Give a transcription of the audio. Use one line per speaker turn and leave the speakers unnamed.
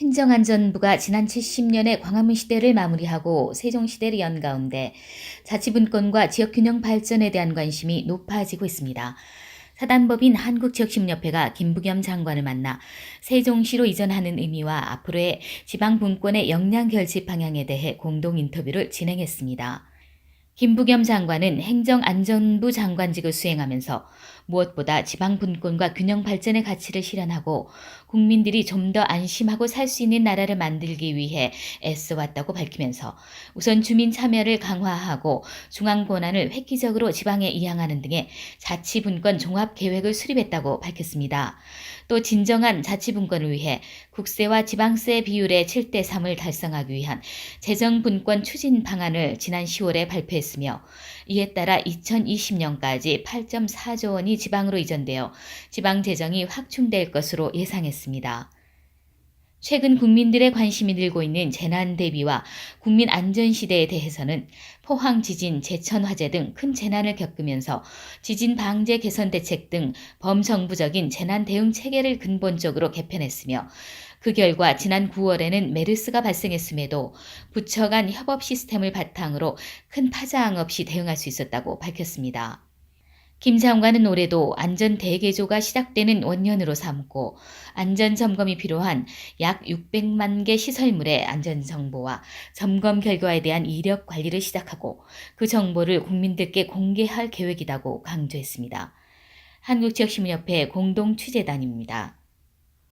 행정안전부가 지난 70년의 광화문 시대를 마무리하고 세종시대를 연 가운데 자치분권과 지역균형 발전에 대한 관심이 높아지고 있습니다. 사단법인 한국지역심협회가 김부겸 장관을 만나 세종시로 이전하는 의미와 앞으로의 지방분권의 역량 결집 방향에 대해 공동 인터뷰를 진행했습니다. 김부겸 장관은 행정안전부 장관직을 수행하면서 무엇보다 지방 분권과 균형 발전의 가치를 실현하고 국민들이 좀 더 안심하고 살 수 있는 나라를 만들기 위해 애써왔다고 밝히면서 우선 주민 참여를 강화하고 중앙 권한을 획기적으로 지방에 이양하는 등의 자치 분권 종합 계획을 수립했다고 밝혔습니다. 또 진정한 자치 분권을 위해 국세와 지방세 비율의 7대 3을 달성하기 위한 재정 분권 추진 방안을 지난 10월에 발표했으며 이에 따라 2020년까지 8.4조 원이 지방으로 이전되어 지방 재정이 확충될 것으로 예상했습니다. 최근 국민들의 관심이 늘고 있는 재난 대비와 국민 안전 시대에 대해서는 포항 지진, 제천 화재 등 큰 재난을 겪으면서 지진 방제 개선 대책 등 범정부적인 재난 대응 체계를 근본적으로 개편했으며 그 결과 지난 9월에는 메르스가 발생했음에도 부처 간 협업 시스템을 바탕으로 큰 파장 없이 대응할 수 있었다고 밝혔습니다. 김 장관은 올해도 안전 대개조가 시작되는 원년으로 삼고 안전 점검이 필요한 약 600만 개 시설물의 안전 정보와 점검 결과에 대한 이력 관리를 시작하고 그 정보를 국민들께 공개할 계획이라고 강조했습니다. 한국지역시민협회 공동 취재단입니다.